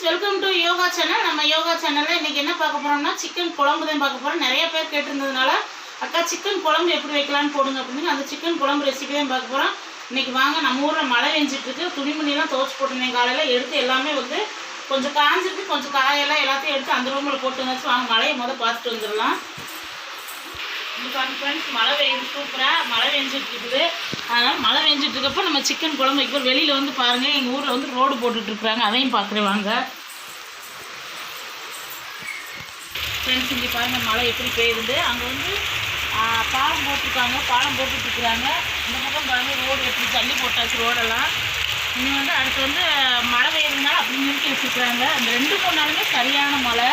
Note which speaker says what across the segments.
Speaker 1: Friends welcome to yoga channel நம்ம யோகா சேனலில் இன்றைக்கி என்ன பார்க்க போகிறோம்னா சிக்கன் குழம்பு தான் பார்க்க போகிறோம் நிறைய பேர் கேட்டிருந்ததுனால அக்கா சிக்கன் குழம்பு எப்படி வைக்கலாம்னு போடுங்க அப்படின்னு அந்த சிக்கன் குழம்பு ரெசிபி தான் பார்க்க போகிறோம் இன்றைக்கி வாங்க நம்ம ஊரில் மழை பெஞ்சிட்டு இருக்கு. துணிமணிலாம் துவச்சி போட்டிருந்தேன் காலையில். எடுத்து எல்லாமே வந்து கொஞ்சம் காஞ்சிருக்கு கொஞ்சம் காயெல்லாம் எல்லாத்தையும் எடுத்து அந்த ரூமில் போட்டு வச்சு வாங்க மழையை முதல் பார்த்துட்டு வந்துடலாம். பாருங்க ஃப்ரெண்ட்ஸ் மழை பெய்யுது. சூப்பராக மழை பெஞ்சிட்டு இருக்குது. அதனால் மழை பெஞ்சிட்டு இருக்கப்போ நம்ம சிக்கன் குழம்பு வைக்கிறோம் வெளியில் வந்து பாருங்கள் எங்கள் ஊரில் வந்து ரோடு போட்டுட்ருக்குறாங்க. அதையும் பார்க்குறேன் வாங்க. ஃப்ரெண்ட்ஸ் இங்கே பாருங்கள் மழை எப்படி பெய்யுது. அங்கே வந்து பாலம் போட்டிருக்காங்க. பாலம் போட்டுட்ருக்குறாங்க. இந்த பக்கம் பாருங்கள் ரோடு எப்படி தள்ளி போட்டாச்சு ரோடெல்லாம். இன்னும் வந்து அடுத்து வந்து மழை பெய்யுறதுனால அப்படி நிறுத்தி வச்சுருக்குறாங்க. அந்த ரெண்டு மூணு நாளுமே சரியான மழை.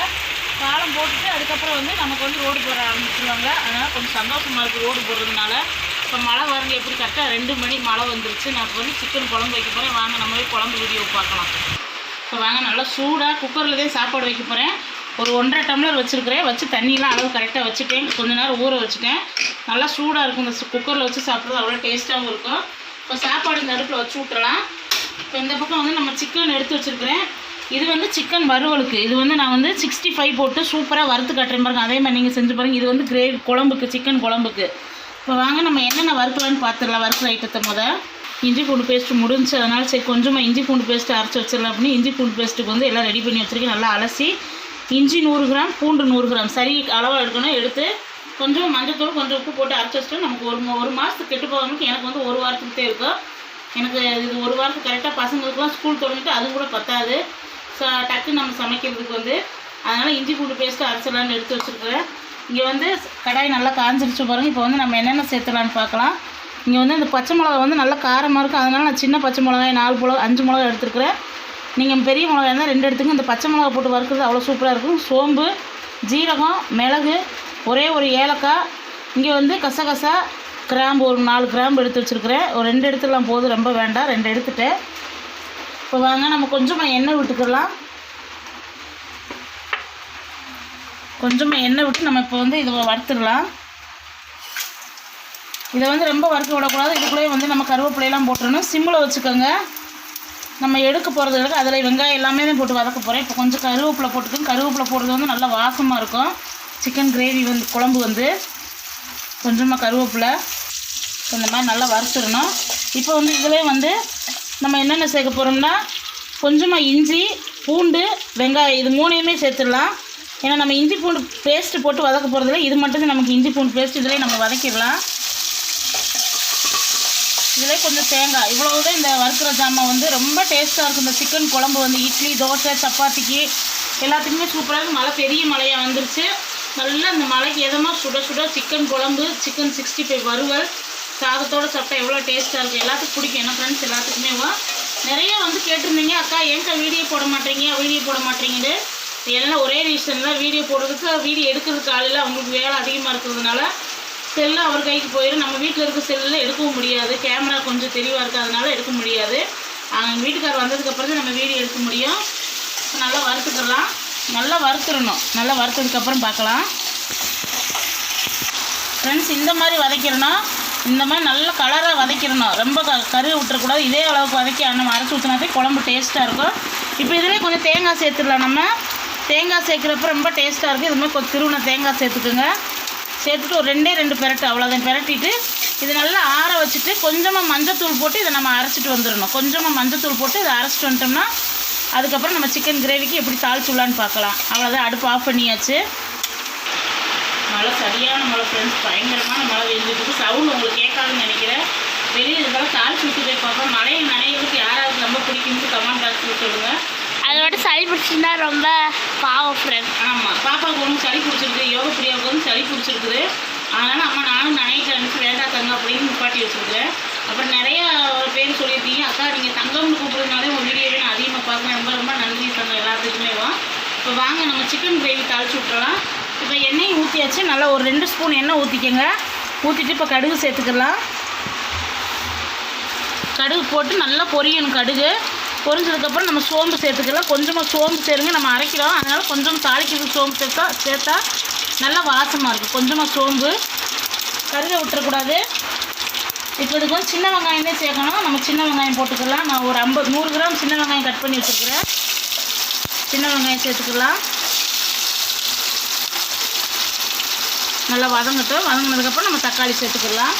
Speaker 1: பாலம் போட்டுட்டு அதுக்கப்புறம் வந்து நமக்கு வந்து ரோடு போட ஆரம்பிச்சிருவாங்க. அதனால் கொஞ்சம் சந்தோஷமாக இருக்குது ரோடு போடுறதுனால. இப்போ மழை வருங்க எப்படி கரெக்டாக ரெண்டு மணி மழை வந்துருச்சு. நான் இப்போ வந்து சிக்கன் குழம்பு வைக்க போகிறேன் வாங்க நம்ம குழம்பு வீடியோ பார்க்கலாம். இப்போ வாங்க நல்லா சூடாக குக்கரில் தான் சாப்பாடு வைக்க போகிறேன் ஒரு ஒன்றரை டம்ளர் வச்சுருக்கிறேன். வச்சு தண்ணியெலாம் அளவு கரெக்டாக வச்சுட்டேன். கொஞ்ச நேரம் ஊற வச்சுட்டேன். நல்லா சூடாக இருக்கும். இந்த குக்கரில் வச்சு சாப்பிட்றது அவ்வளோ டேஸ்ட்டாகவும் இருக்கும். இப்போ சாப்பாடு இந்த அடுப்பில் வச்சு விட்டுறலாம் இப்போ இந்த பக்கம் வந்து நம்ம சிக்கன் எடுத்து வச்சுருக்கிறேன். இது வந்து சிக்கன் வறுவலுக்கு. இது வந்து நான் வந்து சிக்ஸ்டி ஃபைவ் போட்டு சூப்பராக வறுத்து கட்டுறேன் பாருங்கள் அதே மாதிரி நீங்கள் செஞ்சு பாருங்கள் இது வந்து கிரேவி குழம்புக்கு சிக்கன் குழம்புக்கு. இப்போ வாங்க நம்ம என்னென்ன வறுக்கலான்னு பார்த்துடலாம் வறுக்கிற ஐட்டத்தை முத. இஞ்சி பூண்டு பேஸ்ட்டு முடிஞ்சு அதனால் சரி கொஞ்சமாக இஞ்சி பூண்டு பேஸ்ட்டு அரைச்சி வச்சிடலாம் அப்படின்னு இஞ்சி பூண்டு பேஸ்ட்டுக்கு வந்து எல்லாம் ரெடி பண்ணி வச்சுருக்கேன். நல்லா அலசி இஞ்சி நூறு கிராம் பூண்டு நூறு கிராம். சரி அளவாக எடுக்கணும் எடுத்து கொஞ்சம் மஞ்சத்தூள் கொஞ்சம் உப்பு போட்டு அரைச்சி வச்சுட்டு நமக்கு ஒரு ஒரு மாதத்துக்கு கெட்டு போகாமல் எனக்கு வந்து ஒரு வாரத்துக்கிட்டே இருக்கும் எனக்கு இது ஒரு வாரத்துக்கு கரெக்டாக பசங்களுக்குலாம் ஸ்கூல் தொடங்கிட்டு அது கூட பத்தாது. ஸோ டக்கு நம்ம சமைக்கிறதுக்கு வந்து. அதனால் இஞ்சி பூண்டு பேஸ்ட்டு அரைச்சிடலான்னு எடுத்து வச்சுருக்கிறேன். இங்கே வந்து கடாய் நல்லா காஞ்சிருச்சு பாருங்கள் இப்போ வந்து நம்ம என்னென்ன சேர்த்துலான்னு பார்க்கலாம். இங்கே வந்து இந்த பச்சை மிளகா வந்து நல்லா காரமாக இருக்கும் அதனால் நான் சின்ன பச்சை மிளகாய் நாலு மிளகா அஞ்சு மிளகா எடுத்துருக்குறேன். நீங்கள் பெரிய மிளகாய் இருந்தால் ரெண்டு எடுத்துங்க. இந்த பச்சை மிளகா போட்டு வறுக்கிறது அவ்வளோ சூப்பராக இருக்கும். சோம்பு ஜீரகம் மிளகு ஒரே ஒரு ஏலக்காய். இங்கே வந்து கசகசா கிராம்பு ஒரு நாலு கிராம்பு எடுத்து வச்சுருக்கிறேன். ஒரு ரெண்டு எடுத்துலாம் போதும் ரொம்ப வேண்டாம். ரெண்டு எடுத்துகிட்டு இப்போ வாங்க நம்ம கொஞ்சமாக எண்ணெய் விட்டுக்கலாம். கொஞ்சமாக எண்ணெய் விட்டு நம்ம இப்போ வந்து இதை வறுத்துடலாம். இதை வந்து ரொம்ப வறுக்க விடக்கூடாது. இதுக்குள்ளேயே வந்து நம்ம கருவேப்பிலையெல்லாம் போட்டுடணும். சிம்மில் வச்சுக்கோங்க. நம்ம எடுக்க போகிறது எடுக்க அதில் வெங்காயம் எல்லாமே தான் போட்டு வதக்க போகிறேன் இப்போ கொஞ்சம் கருவேப்பிலை போட்டுக்கோங்க. கருவேப்பிலை போடுறது வந்து நல்லா வாசமாக இருக்கும். சிக்கன் கிரேவி வந்து குழம்பு வந்து. கொஞ்சமாக கருவேப்பிலை. இந்த மாதிரி நல்லா வறுத்துடணும். இப்போ வந்து இதிலே வந்து நம்ம என்னென்ன சேர்க்க போகிறோம்னா கொஞ்சமாக இஞ்சி பூண்டு வெங்காயம் இது மூணையுமே சேர்த்துடலாம். ஏன்னா நம்ம இஞ்சி பூண்டு பேஸ்ட்டு போட்டு வதக்க போகிறதில்ல இது மட்டும் நமக்கு இஞ்சி பூண்டு பேஸ்ட் இதிலே நம்ம வதக்கிடலாம். இதில் கொஞ்சம் தேங்காய். இவ்வளவுதான் இந்த வறுக்கிற ஜாமான் வந்து ரொம்ப டேஸ்ட்டாக இருக்கும். இந்த சிக்கன் குழம்பு வந்து இட்லி தோசை சப்பாத்திக்கு எல்லாத்துக்குமே சூப்பராக இருக்கும் மழை பெரிய மழையாக வந்துருச்சு. நல்லா இந்த மழைக்கு எதமாக சுட சுட சிக்கன் குழம்பு சிக்கன் சிக்ஸ்டி ஃபைவ் வறுவல் சாதத்தோடு சாப்பிட்டா எவ்வளோ டேஸ்ட்டாக இருக்குது எல்லாத்துக்கும் பிடிக்கும். என்ன ஃப்ரெண்ட்ஸ் எல்லாத்துக்குமே நிறைய வந்து கேட்டிருந்தீங்க. அக்கா ஏன்க்கா வீடியோ போட மாட்டீங்க? வீடியோ போட மாட்டீங்கன்னு. எல்லாம் ஒரே ரீசன் தான் வீடியோ போடுறதுக்கு வீடியோ எடுக்கிறதுக்கு ஆளில் அவங்களுக்கு வேலை அதிகமாக இருக்கிறதுனால செல்லு அவர் கைக்கு போயிடும் நம்ம வீட்டில் இருக்க செல்லில் எடுக்கவும் முடியாது. கேமரா கொஞ்சம் தெளிவாக இருக்காதனால எடுக்க முடியாது. அவங்க வீட்டுக்கார் வந்ததுக்கப்புறம் தான் நம்ம வீடியோ எடுக்க முடியும். நல்லா வறுத்துக்கலாம் நல்லா வறுத்துடணும். நல்லா வறுத்ததுக்கப்புறம் பார்க்கலாம். ஃப்ரெண்ட்ஸ் இந்த மாதிரி வதக்கிடணும். இந்த மாதிரி நல்ல கலராக வதக்கிடணும். ரொம்ப க கருவி விட்டுறக்கூடாது. இதே அளவுக்கு வதக்கி நம்ம அரைச்சி ஊற்றினாதே குழம்பு டேஸ்ட்டாக இருக்கும். இப்போ இதிலே கொஞ்சம் தேங்காய் சேர்த்துடலாம் நம்ம. தேங்காய் சேர்க்குறப்ப ரொம்ப டேஸ்ட்டாக இருக்குது இது மாதிரி கொஞ்சம் திருவண்ண தேங்காய் சேர்த்துக்குங்க. சேர்த்துட்டு ஒரு ரெண்டே ரெண்டு பெரட்டு அவ்வளோதான் பெரட்டிட்டு இது நல்லா ஆற வச்சுட்டு கொஞ்சமாக மஞ்சத்தூள் போட்டு இதை நம்ம அரைச்சிட்டு வந்துடணும். கொஞ்சமாக மஞ்சத்தூள் போட்டு இதை அரைச்சிட்டு வந்துட்டோம்னா அதுக்கப்புறம் நம்ம சிக்கன் கிரேவிக்கு எப்படி தாளிச்சுடலான்னு பார்க்கலாம். அவ்வளோதான் அடுப்பு ஆஃப் பண்ணியாச்சு. மழை சரியான மழை ஃப்ரெண்ட்ஸ் பயங்கரமான மழை பெஞ்சிட்டு சவுண்ட் உங்களுக்கு கேட்காதுன்னு நினைக்கிறேன். வெளியே இதெல்லாம் தாளிச்சு விட்டு போய் பார்ப்போம். மழையை நனையிறதுக்கு யாராவது ரொம்ப பிடிக்கும்னு கமெண்ட் பாக்ஸில் சொல்லுங்கள்
Speaker 2: அதோட சளி பிடிச்சிருந்தா ரொம்ப பாவம் ஃப்ரெண்ட்
Speaker 1: ஆமாம் பாப்பாவுக்கு ஒன்றும் சளி பிடிச்சிருக்குது யோக பிரியாவுக்கு வந்து சளி பிடிச்சிருக்குது. அதனால் அம்மா நானும் நனைக்கு அனுப்பி வேண்டாம் தங்க அப்படின்னு நிப்பாட்டி வச்சுருக்கேன் அப்புறம் நிறைய பேர் சொல்லியிருக்கீங்க அக்கா நீங்கள் தங்கம்னு கூப்பிடுறதுனாலே உங்கள் வீடியோவே நான் அதிகமாக பார்க்குறேன் ரொம்ப ரொம்ப நன்றி தங்க எல்லாத்துக்குமே வா. இப்போ வாங்க நம்ம சிக்கன் கிரேவி தாளிச்சு விட்டுறலாம். இப்போ எண்ணெய் ஊற்றியாச்சு நல்லா ஒரு ரெண்டு ஸ்பூன் எண்ணெய் ஊற்றிக்கங்க ஊற்றிட்டு இப்போ கடுகு சேர்த்துக்கலாம். கடுகு போட்டு நல்லா பொரியணும் கடுகு. பொரிஞ்சதுக்கப்புறம் நம்ம சோம்பு சேர்த்துக்கலாம். கொஞ்சமாக சோம்பு சேருங்க. நம்ம அரைக்கிறோம். அதனால் கொஞ்சம் தாளிக்கிறது சோம்பு சேர்த்தா சேர்த்தா நல்லா வாசமாக இருக்கும். கொஞ்சமாக சோம்பு. கருக விட்டுறக்கூடாது. இப்போ இதுக்கு வந்து சின்ன வெங்காயம் தான் சேர்க்கணும். நம்ம சின்ன வெங்காயம் போட்டுக்கலாம். நான் ஒரு ஐம்பது நூறு கிராம் சின்ன வெங்காயம் கட் பண்ணி வச்சுருக்கிறேன். சின்ன வெங்காயம் சேர்த்துக்கலாம். நல்லா வதங்கட்டும். வதங்கினதுக்கப்புறம் நம்ம தக்காளி சேர்த்துக்கலாம்.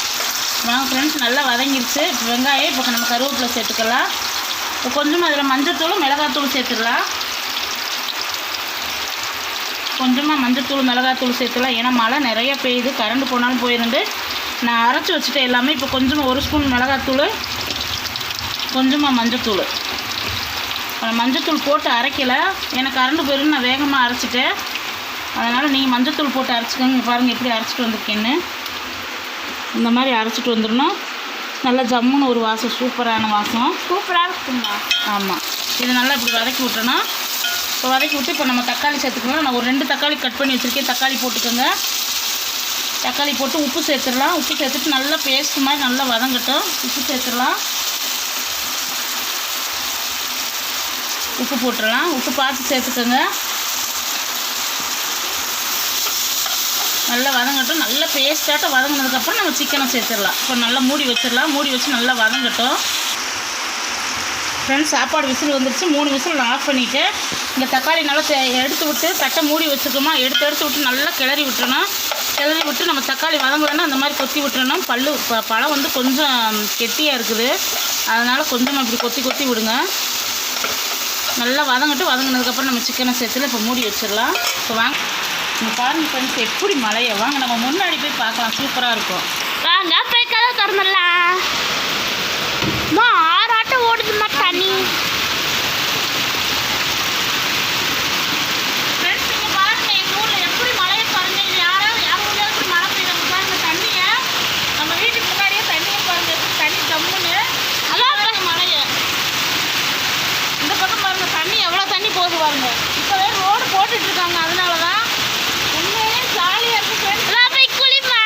Speaker 1: வாங்க ஃப்ரெண்ட்ஸ் நல்லா வதங்கிடுச்சு இப்போ வெங்காயம் இப்போ நம்ம கருவேப்பிலை சேர்த்துக்கலாம். இப்போ கொஞ்சமாக அதில் மஞ்சத்தூளும் மிளகாத்தூள் சேர்த்துடலாம். கொஞ்சமாக மஞ்சத்தூள் மிளகாத்தூள் சேர்த்துலாம் ஏன்னா மழை நிறைய பெய்யுது. கரண்ட் போனாலும் போயிருந்து நான் அரைச்சி வச்சுட்டேன் எல்லாமே. இப்போ கொஞ்சமாக ஒரு ஸ்பூன் மிளகாத்தூள் கொஞ்சமாக மஞ்சத்தூள். நான் மஞ்சத்தூள் போட்டு அரைக்கலை. ஏன்னா கரண்ட் போயிருந்து நான் வேகமாக அரைச்சிட்டேன். அதனால் நீங்கள் மஞ்சத்தூள் போட்டு அரைச்சிக்கோங்க. பாருங்கள் எப்படி அரைச்சிட்டு வந்திருக்கேன்னு. இந்த மாதிரி அரைச்சிட்டு வந்துடணும். நல்லா ஜம்முன்னு ஒரு வாசம் சூப்பரான வாசம்.
Speaker 2: சூப்பராக இருக்குமா
Speaker 1: ஆமாம் இது நல்லா இப்படி வதக்கி விட்டணும் இப்போ வதக்கி விட்டு இப்போ நம்ம தக்காளி சேர்த்துக்கலாம் நான் ஒரு ரெண்டு தக்காளி கட் பண்ணி வச்சுருக்கேன். தக்காளி போட்டுக்கோங்க. தக்காளி போட்டு உப்பு சேர்த்துடலாம். உப்பு சேர்த்துட்டு நல்லா பேஸ்ட் மாதிரி நல்லா வதங்கட்டும். உப்பு சேர்த்துடலாம். உப்பு போட்டுடலாம். உப்பு பார்த்து சேர்த்துக்கோங்க. நல்லா வதங்கட்டும். நல்லா பேஸ்ட்டாட்டம் வதங்கினதுக்கப்புறம் நம்ம சிக்கனை சேர்த்துடலாம். இப்போ நல்லா மூடி வச்சிடலாம். மூடி வச்சு நல்லா வதங்கட்டும். ஃப்ரெண்ட்ஸ் சாப்பாடு விசில் வந்துருச்சு. மூணு விசில் நான் ஆஃப் பண்ணிவிட்டு இந்த தக்காளி நல்லா எடுத்து விட்டு தட்டை மூடி வச்சுக்கோமா. எடுத்து எடுத்து விட்டு நல்லா கிளறி விட்டுறணும். கிளறி விட்டு நம்ம தக்காளி வதங்கலன்னா அந்த மாதிரி கொத்தி விட்டுறணும். பல்லு ப- பழம் வந்து கொஞ்சம் கெட்டியாக இருக்குது. அதனால் கொஞ்சம் இப்படி கொத்தி கொத்தி விடுங்க. நல்லா வதங்கட்டும். வதங்கினதுக்கப்புறம் நம்ம சிக்கனை சேர்த்துல இப்போ மூடி வச்சிடலாம். இப்போ வாங்க. இங்கே பாருங்க ஃப்ரெண்ட்ஸ் எப்படி மலையை வாங்க நம்ம முன்னாடி போய் பார்க்கலாம். சூப்பராக இருக்கும்.
Speaker 2: வாங்க போய் கதை திறந்துடலாம். அம்மா ஆறாட்டம் ஓடுதுமா தண்ணி.
Speaker 1: பாருங்க எங்கள் ஊரில் எப்படி மழையை பாருங்க இது யாராவது யார் ஊர்ல எப்படி மழை பெய்யுறாங்க பாருங்க தண்ணியை நம்ம வீட்டுக்கு முன்னாடியே தண்ணியை பாருங்க எப்படி தண்ணி ஜம்முன்னு அதான் பாருங்க மழையை இந்த பக்கம் பாருங்க தண்ணி எவ்வளோ தண்ணி போகுது பாருங்க இப்போவே ரோடு போட்டுட்டு இருக்காங்க அதனால தான் உண்மையிலே ஜாலியாக இருக்கு ஃப்ரெண்ட்ஸ்
Speaker 2: வா போய் குளிமா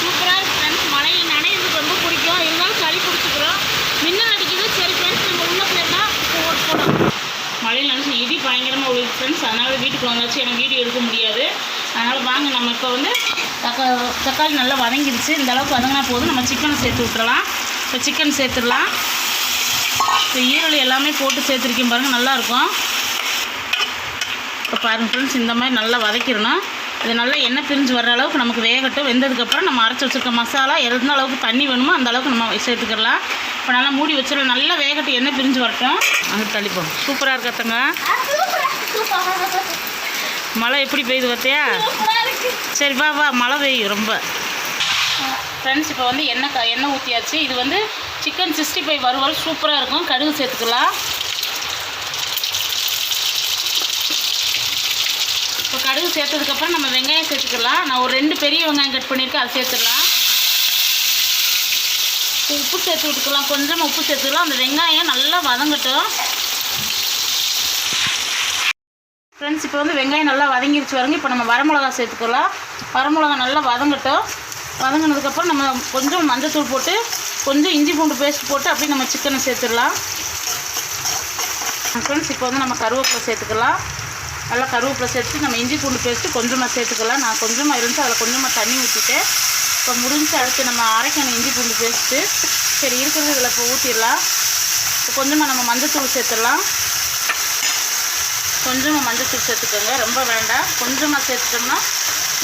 Speaker 1: சூப்பராக இருக்கு ஃப்ரெண்ட்ஸ் மழையில் நனையிறதுக்கு ரொம்ப பிடிக்கும் இருந்தாலும் சளி பிடிச்சிக்கிறோம் மின்னல் அடிக்குது சரி ஃப்ரெண்ட்ஸ் நம்ம உள்ள போயிருந்தா போடும் மழையில் நினச்சி இடி பயங்கரமாக விழுது ஃப்ரெண்ட்ஸ் அதனால் வீட்டுக்கு வந்தாச்சு. எனக்கு வீடியோ எடுக்க முடியாது. அதனால் வாங்க நம்ம இப்போ வந்து தக்கா தக்காளி நல்லா வதங்கிடுச்சு. இந்த அளவுக்கு வதங்கினா போதும். நம்ம சிக்கனை சேர்த்து விட்டுறலாம். இப்போ சிக்கன் சேர்த்துடலாம். இப்போ ஈரல் எல்லாமே போட்டு சேர்த்துருக்கேன் பாருங்கள் நல்லாயிருக்கும். இப்போ பாருங்கள் ஃப்ரெண்ட்ஸ் இந்த மாதிரி நல்லா வதக்கிடணும். இது நல்லா எண்ணெய் பிரிஞ்சு வர அளவுக்கு நமக்கு வேகட்டும். வெந்ததுக்கப்புறம் நம்ம அரைச்சி வச்சிருக்க மசாலா எந்த அளவுக்கு தண்ணி வேணுமோ அந்த அளவுக்கு நம்ம சேர்த்துக்கலாம் இப்போ நல்லா மூடி வச்சிடலாம் நல்லா வேகட்டும். எண்ணெய் பிரிஞ்சு வரட்டும். அங்கே தள்ளிப்போம். சூப்பராக இருக்கத்தங்க மழை எப்படி பெய்யுது பார்த்தியா? சரி வா வா மழை பெய்யும் ரொம்ப. ஃப்ரெண்ட்ஸ் இப்போ வந்து எண்ணெய் எண்ணெய் ஊற்றியாச்சு இது வந்து சிக்கன் சிக்ஸ்டி ஃபைவ் வறுவல் சூப்பராக இருக்கும். கடுகு சேர்த்துக்கலாம். இப்போ கடுகு சேர்த்ததுக்கப்புறம் நம்ம வெங்காயம் சேர்த்துக்கலாம். நான் ஒரு ரெண்டு பெரிய வெங்காயம் கட் பண்ணியிருக்கேன். அதை சேர்த்துடலாம் உப்பு சேர்த்து விட்டுக்கலாம் கொஞ்சமாக உப்பு சேர்த்துக்கலாம். அந்த வெங்காயம் நல்லா வதங்கட்டும். ஃப்ரெண்ட்ஸ் இப்போ வந்து வெங்காயம் நல்லா வதங்கிருச்சு வரங்க இப்போ நம்ம வரமிளகா சேர்த்துக்கலாம். வரமிளகா நல்லா வதங்கட்டும். வதங்கினதுக்கப்புறம் நம்ம கொஞ்சம் மஞ்சத்தூள் போட்டு கொஞ்சம் இஞ்சி பூண்டு பேஸ்ட் போட்டு அப்படியே நம்ம சிக்கனை சேர்த்துடலாம். ஃப்ரெண்ட்ஸ் இப்போ வந்து நம்ம கருவேப்பிலை சேர்த்துக்கலாம். நல்லா கருவேப்பிலை சேர்த்து நம்ம இஞ்சி பூண்டு பேஸ்ட்டு கொஞ்சமாக சேர்த்துக்கலாம். நான் கொஞ்சமாக இருந்துச்சு அதில் கொஞ்சமாக தண்ணி ஊற்றிட்டேன் இப்போ முடிஞ்சு அடுத்து நம்ம அரைக்கணும் இஞ்சி பூண்டு பேஸ்ட்டு சரி இருக்கிறது இதில் இப்போ ஊற்றிடலாம் இப்போ கொஞ்சமாக நம்ம மஞ்சத்தூள் சேர்த்துடலாம். கொஞ்சமாக மஞ்சத்தூள் சேர்த்துக்கோங்க. ரொம்ப வேண்டாம். கொஞ்சமாக சேர்த்துட்டோம்னா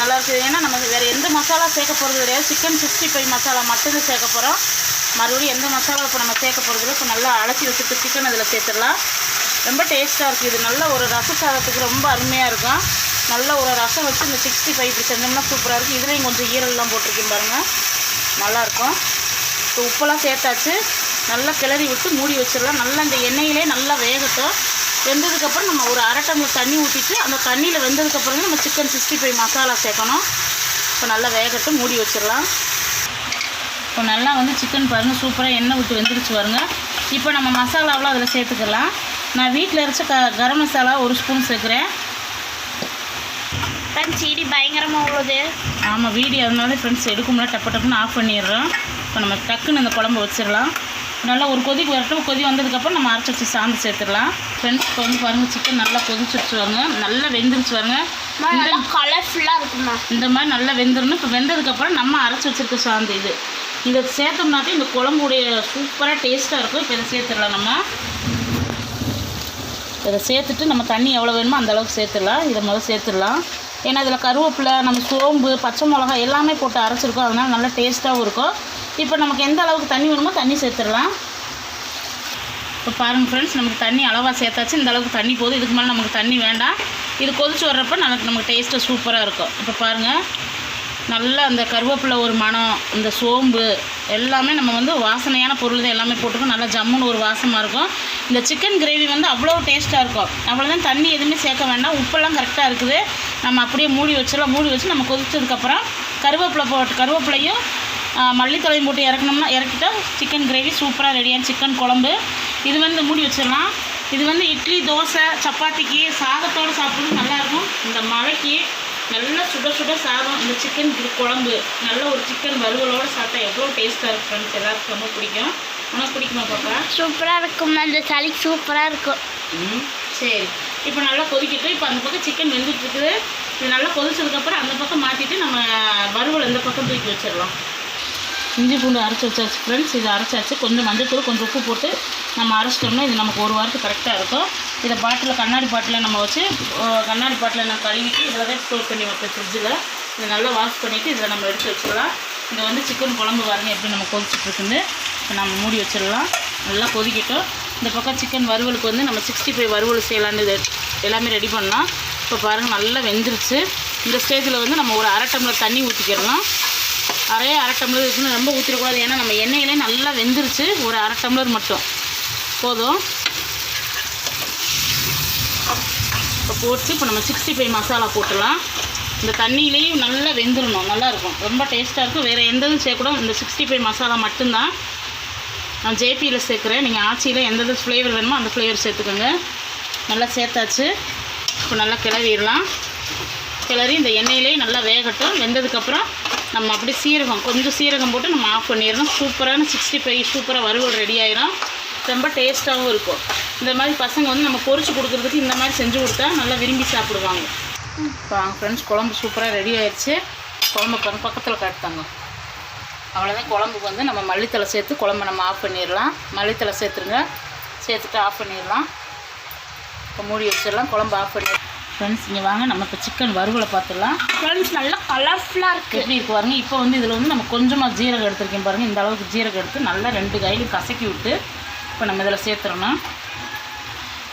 Speaker 1: நல்லாயிருக்கு ஏன்னா நம்ம வேறு எந்த மசாலா சேர்க்க போகிறது கிடையாது. சிக்கன் சிக்ஸ்டி ஃபைவ் மசாலா மட்டும்தான் சேர்க்க போகிறோம் மறுபடியும் எந்த மசாலா இப்போ நம்ம சேர்க்க போகிறது இல்லை. இப்போ நல்லா அலசி வச்சுட்டு சிக்கன் அதில் சேர்த்துடலாம். ரொம்ப டேஸ்ட்டாக இருக்குது. இது நல்ல ஒரு ரச சாதத்துக்கு ரொம்ப அருமையாக இருக்கும். நல்ல ஒரு ரசம் வச்சு இந்த சிக்ஸ்டி ஃபைவ் இப்படி செஞ்சோம்னா சூப்பராக இருக்கும். இதுலேயும் கொஞ்சம் ஈரல்லாம் போட்டிருக்கேன் பாருங்கள் நல்லாயிருக்கும் இப்போ உப்பெல்லாம் சேர்த்தாச்சு. நல்லா கிளறி விட்டு மூடி வச்சிடலாம். நல்லா இந்த எண்ணெயிலே நல்லா வேகட்டும். வெந்ததுக்கப்புறம் நம்ம ஒரு அரை டம்ளர் தண்ணி ஊற்றிட்டு அந்த தண்ணியில் வெந்ததுக்கப்புறம் நம்ம சிக்கன் சிக்ஸ்டி ஃபைவ் மசாலா சேர்க்கணும். இப்போ நல்லா வேகட்டும் மூடி வச்சிடலாம். இப்போ நல்லா வந்து சிக்கன் பாருங்கள் சூப்பராக எண்ணெய் விட்டு வெந்துருச்சு பாருங்க. இப்போ நம்ம மசாலாவெலாம் அதில் சேர்த்துக்கலாம். நான் வீட்டில் அரைச்ச க கரம் மசாலா ஒரு ஸ்பூன் சேர்க்குறேன்.
Speaker 2: ஃப்ரெண்ட்ஸ் இடி பயங்கரமாக ஓடுது
Speaker 1: ஆமாம் வீடியோ அதனால ஃப்ரெண்ட்ஸ் எடுக்க முடியாது டப்பு டப்புன்னு ஆஃப் பண்ணிடுறோம். இப்போ நம்ம டக்குன்னு இந்த குழம்பு வச்சிடலாம். நல்லா ஒரு கொதிக்கு வரட்டும். கொதி வந்ததுக்கப்புறம் நம்ம அரைச்சி வச்சு சாந்து சேர்த்துடலாம் ஃப்ரெண்ட்ஸ் இப்போ வந்து பாருங்கள் சிக்கன் நல்லா கொதிச்சிருச்சு வாங்க நல்லா வெந்துருச்சு
Speaker 2: நல்லா கலர்ஃபுல்லாக இருக்குமா?
Speaker 1: இந்த மாதிரி நல்லா வெந்துடணும். இப்போ வெந்ததுக்கப்புறம் நம்ம அரைச்சி வச்சிருக்க சாந்து இது. இதை சேர்த்தோம்னாக்கா இந்த குழம்புடைய சூப்பராக டேஸ்ட்டாக இருக்கும். இப்போ இதை சேர்த்துடலாம் நம்ம. இதை சேர்த்துட்டு நம்ம தண்ணி எவ்வளோ வேணுமோ அந்த அளவுக்கு சேர்த்துடலாம். இதை முதல்ல சேர்த்துடலாம். ஏன்னா இதில் கருவேப்பிலை நம்ம சோம்பு பச்சை மிளகா எல்லாமே போட்டு அரைச்சிருக்கோம். அதனால் நல்லா டேஸ்ட்டாகவும் இருக்கும். இப்போ நமக்கு எந்த அளவுக்கு தண்ணி வேணுமோ தண்ணி சேர்த்துடலாம். இப்போ பாருங்கள் ஃப்ரெண்ட்ஸ் நமக்கு தண்ணி அளவாக சேர்த்தாச்சு. இந்த அளவுக்கு தண்ணி போதும். இதுக்கு மேலே நமக்கு தண்ணி வேண்டாம். இது கொதிச்சு வர்றப்ப நமக்கு நமக்கு டேஸ்ட்டு சூப்பராக இருக்கும். இப்போ பாருங்கள் நல்லா அந்த கருவேப்பிலை ஒரு மணம் இந்த சோம்பு எல்லாமே நம்ம வந்து வாசனையான பொருள் தான் எல்லாமே போட்டுக்கோம் நல்லா ஜம்முன்னு ஒரு வாசமாக இருக்கும். இந்த சிக்கன் கிரேவி வந்து அவ்வளோ டேஸ்ட்டாக இருக்கும். அவ்வளோதான் தண்ணி எதுவுமே சேர்க்க வேண்டாம். உப்பெல்லாம் கரெக்டாக இருக்குது. நம்ம அப்படியே மூடி வச்சிடலாம். மூடி வச்சு நம்ம கொதித்ததுக்கப்புறம் கருவேப்பிலை போட்டு கருவேப்பிலையும் மல்லித்தலையும் போட்டு இறக்கணும்னா இறக்கிட்டா சிக்கன் கிரேவி சூப்பராக ரெடியான சிக்கன் குழம்பு. இது வந்து மூடி வச்சிடலாம். இது வந்து இட்லி தோசை சப்பாத்திக்கு சாதத்தோடு சாப்பிட்றது நல்லாயிருக்கும் இந்த மழைக்கு நல்லா சுட சுட சாதம் இந்த சிக்கன் குழம்பு. நல்ல ஒரு சிக்கன் வறுவலோடு சாப்பிட்டா எவ்வளோ டேஸ்ட்டாக இருக்கும் ஃப்ரெண்ட்ஸ் எல்லாத்துக்கும் ரொம்ப பிடிக்கும். உனக்கு பிடிக்குமா பாப்பா?
Speaker 2: சூப்பராக இருக்கும். அந்த சளிக்கு சூப்பராக இருக்கும்.
Speaker 1: ம் சரி. இப்போ நல்லா கொதிக்கிட்டு இப்போ அந்த பக்கம் சிக்கன் வெந்துட்டு இருக்குது. இது நல்லா கொதிச்சதுக்கப்புறம் அந்த பக்கம் மாற்றிட்டு நம்ம வறுவல் இந்த பக்கம் தூக்கி வச்சிடலாம். இஞ்சி பூண்டு அரைச்சி வச்சாச்சு ஃப்ரெண்ட்ஸ் இது அரைச்சாச்சு. கொஞ்சம் மஞ்சத்தூள் கொஞ்சம் உப்பு போட்டு நம்ம அரைச்சிட்டோம்னா இது நமக்கு ஒரு வாரத்துக்கு கரெக்டாக இருக்கும். இதை பாட்டில் கண்ணாடி பாட்டில் நம்ம வச்சு கண்ணாடி பாட்டில் நான் கழுவிட்டு இதில் தான் ஸ்டோர் பண்ணி வைப்பேன் ஃப்ரிட்ஜில் இதை நல்லா வாஷ் பண்ணிவிட்டு இதில் நம்ம எடுத்து வச்சிடலாம். இங்கே வந்து சிக்கன் குழம்பு பாருங்க எப்படி நம்ம கொதிச்சுட்டு இப்போ நம்ம மூடி வச்சிடலாம். நல்லா கொதிக்கட்டும். இந்த பக்கம் சிக்கன் வறுவலுக்கு வந்து நம்ம சிக்ஸ்டி ஃபைவ் வறுவல் செய்யலான்னு இது எல்லாமே ரெடி பண்ணலாம். இப்போ பாருங்கள் நல்லா வெந்துருச்சு. இந்த ஸ்டேஜில் வந்து நம்ம ஒரு அரை டம்ளர் தண்ணி ஊற்றிக்கிடலாம் அரையே அரை டம்ளர் இருக்குன்னு ரொம்ப ஊற்றிடக்கூடாது ஏன்னா நம்ம எண்ணெயிலே நல்லா வெந்துருச்சு. ஒரு அரை டம்ளர் மட்டும். போதும். இப்போ போட்டு இப்போ நம்ம சிக்ஸ்டி ஃபைவ் மசாலா போட்டுடலாம். இந்த தண்ணியிலையும் நல்லா வெந்துடணும். நல்லாயிருக்கும். ரொம்ப டேஸ்ட்டாக இருக்கும். வேறு எந்த இதுவும் சேர்க்கக்கூடாது. இந்த சிக்ஸ்டி ஃபைவ் மசாலா மட்டும்தான். நான் ஜேபியில் சேர்க்குறேன். நீங்கள் ஆச்சியில் எந்த இது ஃப்ளேவர் வேணுமோ அந்த ஃப்ளேவர் சேர்த்துக்கோங்க. நல்லா சேர்த்தாச்சு. இப்போ நல்லா கிளறிடலாம். கிளறி இந்த எண்ணெயிலே நல்லா வேகட்டும். வெந்ததுக்கப்புறம் நம்ம அப்படியே சீரகம் கொஞ்சம் சீரகம் போட்டு நம்ம ஆஃப் பண்ணிடணும். சூப்பரான சிக்ஸ்டி ஃபைவ் சூப்பராக வறுவல் ரெடி ஆயிரும். ரொம்ப டேஸ்ட்டாகவும் இருக்கும். இந்த மாதிரி பசங்க வந்து நம்ம பொரிச்சு கொடுக்குறதுக்கு இந்த மாதிரி செஞ்சு கொடுத்தா நல்லா விரும்பி சாப்பிடுவாங்க. இப்போ அவங்க ஃப்ரெண்ட்ஸ் குழம்பு சூப்பராக ரெடி ஆயிடுச்சு. குழம்பு பாருங்க பக்கத்தில் காட்டுத்தாங்க அவ்வளோதான் குழம்புக்கு வந்து நம்ம மல்லித்தலை சேர்த்து குழம்பு நம்ம ஆஃப் பண்ணிடலாம். மல்லித்தலை சேர்த்துருங்க. சேர்த்துட்டு ஆஃப் பண்ணிடலாம். இப்போ மூடி வச்சிடலாம். குழம்பு ஆஃப் பண்ணிடலாம். ஃப்ரெண்ட்ஸ் இங்கே வாங்க. நம்ம இப்போ சிக்கன் வறுவலை பார்த்துடலாம்.
Speaker 2: ஃப்ரெண்ட்ஸ் நல்லா கலர்ஃபுல்லாக இருக்குது
Speaker 1: எப்படி இருக்கு பாருங்க. இப்போ வந்து இதில் வந்து நம்ம கொஞ்சமாக ஜீரகம் எடுத்துருக்கேன் பாருங்கள் இந்த அளவுக்கு ஜீரகம் எடுத்து நல்லா ரெண்டு கையிலும் கசக்கி விட்டு இப்போ நம்ம இதில் சேர்த்துறோம்னா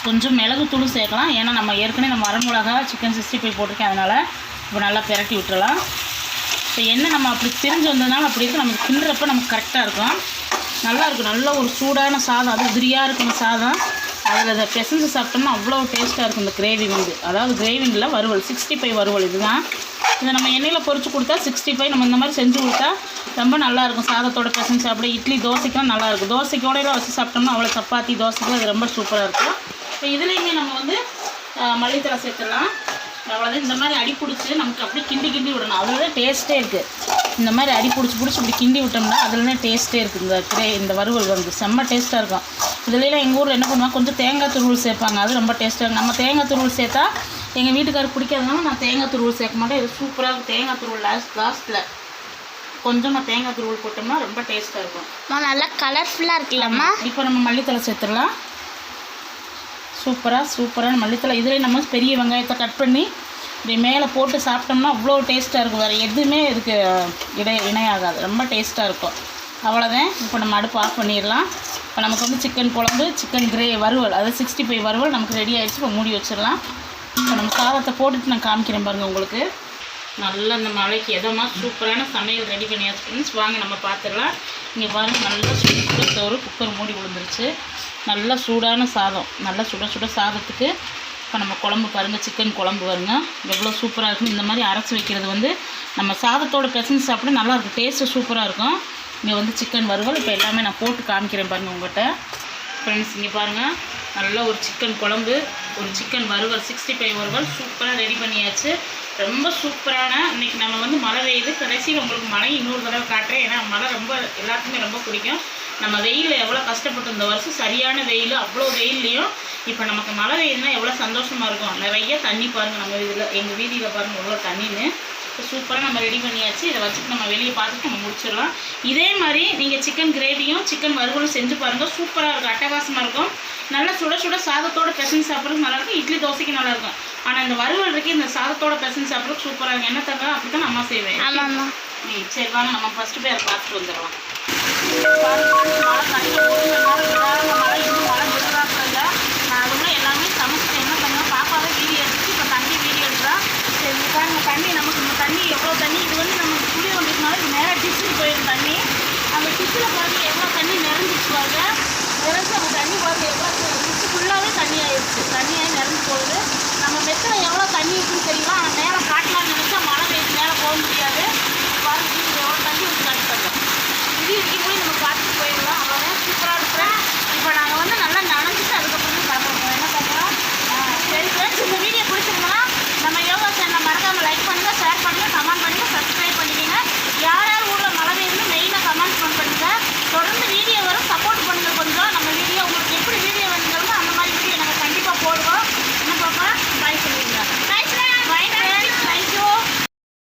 Speaker 1: கொஞ்சம் மிளகு தூள் சேர்க்கலாம். ஏன்னா நம்ம ஏற்கனவே நம்ம மரமிளகா சிக்கன் சிக்ஸ்டி ஃபைவ் போட்டிருக்கேன். அதனால் இப்போ நல்லா பிரட்டி விட்டுறலாம் இப்போ என்ன நம்ம அப்படி தெரிஞ்சு வந்ததுனால அப்படி இருக்குது நமக்கு கிண்டுறப்ப நமக்கு கரெக்டாக இருக்கும். நல்லா இருக்கும் நல்ல ஒரு சூடான சாதம். அது உதிரியாக இருக்கும் சாதம். அதில் அதை பிசைஞ்சு சாப்பிட்டோம்னா அவ்வளோ டேஸ்ட்டாக இருக்கும் இந்த கிரேவி வந்து. அதாவது கிரேவிங்கில் வறுவல் சிக்ஸ்டி ஃபைவ் வறுவல் இதுதான். இதை நம்ம எண்ணெயில் பொரிச்சு கொடுத்தா சிக்ஸ்டி ஃபைவ் நம்ம இந்த மாதிரி செஞ்சு கொடுத்தா ரொம்ப நல்லாயிருக்கும் சாதத்தோட பிசைஞ்சு சாப்பிட இட்லி தோசைக்கெலாம் நல்லாயிருக்கும் தோசைக்கோடையெல்லாம் வச்சு சாப்பிட்டோம்னா அவ்வளோ சப்பாத்தி தோசைக்கு அது ரொம்ப சூப்பராக இருக்கும். இப்போ இதுலேயுமே நம்ம வந்து மல்லித்தலை சேர்த்துடலாம். அவ்வளோதான் இந்த மாதிரி அடி பிடிச்சி நமக்கு அப்படியே கிண்டி கிண்டி விடணும். அதில் தான் டேஸ்ட்டே இருக்குது இந்த மாதிரி அடி பிடிச்சி பிடிச்சி இப்படி கிண்டி விட்டோம்னா அதில் தான் டேஸ்ட்டே இருக்குது. இந்த கிரே இந்த வறுவல் வந்து செம்ம டேஸ்ட்டாக இருக்கும். இதுலலாம் எங்கள் ஊரில் என்ன பண்ணுவாங்க கொஞ்சம் தேங்காய் துருவல் சேர்ப்பாங்க. அது ரொம்ப டேஸ்ட்டாக இருக்கும். நம்ம தேங்காய் துருவல் சேர்த்தா எங்கள் வீட்டுக்காரருக்கு பிடிக்காதனால நான் தேங்காய் துருவல் சேர்க்க மாட்டேன். இது சூப்பராக இருக்கும். தேங்காய் துருவல் லாஸ்ட் லாஸ்ட்டில் கொஞ்சமாக தேங்காய் துருவல் போட்டோம்னா ரொம்ப டேஸ்ட்டாக இருக்கும்.
Speaker 2: நல்லா கலர்ஃபுல்லாக இருக்குல்லம்மா.
Speaker 1: இப்போ நம்ம மல்லித்தலை சேர்த்துடலாம். சூப்பராக சூப்பரான மல்லித்தலை இதில் நம்ம பெரிய வெங்காயத்தை கட் பண்ணி இப்படி மேலே போட்டு சாப்பிட்டோம்னா அவ்வளோ டேஸ்ட்டாக இருக்கும். வேறு எதுவுமே இதுக்கு இடை இணையாகாது. ரொம்ப டேஸ்ட்டாக இருக்கும். அவ்வளோதான். இப்போ நம்ம அடுப்பு ஆஃப் பண்ணிடலாம். இப்போ நமக்கு வந்து சிக்கன் குழம்பு சிக்கன் கிரே வறுவல். அதாவது சிக்ஸ்டி ஃபைவ் வறுவல் நமக்கு ரெடி ஆகிடுச்சு இப்போ மூடி வச்சிடலாம். இப்போ நம்ம சாதத்தை போட்டுட்டு நான் காமிக்கிறேன் பாருங்கள் உங்களுக்கு. நல்ல இந்த மழைக்கு எதமாக சூப்பரான சமையல் ரெடி பண்ணியாச்சு ஃப்ரெண்ட்ஸ் வாங்க நம்ம பார்த்துடலாம் இங்கே பாருங்கள் நல்லா சூப்பராக சோறு குக்கர் மூடி விழுந்துருச்சு. நல்லா சூடான சாதம். நல்லா சுட சுட சாதத்துக்கு இப்போ நம்ம குழம்பு பாருங்கள் சிக்கன் குழம்பு பாருங்க எவ்வளோ சூப்பராக இருக்கும். இந்த மாதிரி அரைச்சி வைக்கிறது வந்து நம்ம சாதத்தோட பிசைஞ்சு சாப்பிட நல்லாயிருக்கும். டேஸ்ட்டு சூப்பராக இருக்கும். இங்கே வந்து சிக்கன் வறுவல். இப்போ எல்லாமே நான் போட்டு காமிக்கிறேன் பாருங்கள் உங்கள்கிட்ட. ஃப்ரெண்ட்ஸ் இங்கே பாருங்கள் நல்ல ஒரு சிக்கன் குழம்பு ஒரு சிக்கன் வறுவல் சிக்ஸ்டி ஃபைவ் வறுவல் சூப்பராக ரெடி பண்ணியாச்சு. ரொம்ப சூப்பரான இன்றைக்கி நம்ம வந்து மழை பெய்யுது. கடைசியில் உங்களுக்கு மழை இன்னொரு தடவை காட்டுறேன். ஏன்னா மழை ரொம்ப எல்லாத்துக்குமே ரொம்ப பிடிக்கும். நம்ம வெயிலில் எவ்வளோ கஷ்டப்பட்டு இந்த வருஷம் சரியான வெயில் அவ்வளோ வெயில்லையும் இப்போ நமக்கு மழை பெய்யுதுன்னா எவ்வளோ சந்தோஷமாக இருக்கும். நிறைய தண்ணி பாருங்கள் நம்ம இதில் எங்கள் வீதியில் பாருங்கள் எவ்வளோ தண்ணின்னு. இப்போ சூப்பராக நம்ம ரெடி பண்ணியாச்சு. இதை வச்சுட்டு நம்ம வெளியே பார்த்துட்டு நம்ம முடிச்சிடலாம். இதே மாதிரி நீங்கள் சிக்கன் கிரேவியும் சிக்கன் வறுவலும் செஞ்சு பாருங்கள் சூப்பராக இருக்கும். அட்டகாசமாக இருக்கும். நல்லா சுட சுட சாதத்தோட பிசைஞ்சு சாப்பிட்றதுக்கு நல்லா இருக்கும் இட்லி தோசைக்கு நல்லா இருக்கும் ஆனால் இந்த வறுவல் இருக்கு இந்த சாதத்தோட பிசைஞ்சு சாப்பிட்றதுக்கு சூப்பராக இருக்கும். என்ன தங்க அப்படி தான் அம்மா செய்வேன்.
Speaker 2: ஆமாம்மா.
Speaker 1: ம் சரி வாங்க நம்ம ஃபஸ்ட்டு போய் அதை பார்த்துட்டு வந்துடலாம். மழை தண்ணி ஒரு மணி நேரம் விடாத மழை இன்னும் மழை விடுறாப்புல இல்லை நான் அதுக்குள்ள எல்லாமே சமைச்சிட்டு என்ன பண்ணுவேன் பாப்பாவே வீடியோ எடுத்து இப்போ தண்ணி வீடியோ எடுக்கிறா சரி பாருங்க தண்ணி நமக்கு இந்த தண்ணி எவ்வளோ தண்ணி? இது வந்து நமக்கு புளி வந்துருக்கனால இது நேராக டிஷ்ஷுக்கு போயிடும் தண்ணி. அந்த டிஷ்ஷில் பாருங்க எவ்வளோ தண்ணி நிறைஞ்சிச்சு பாருங்க. நிறைஞ்சு பாருங்கள் எவ்வளோ ஃபுல்லாகவே தண்ணி ஆயிடுச்சு தண்ணி நிறந்து போகுது. நம்ம வெத்தலை எவ்வளோ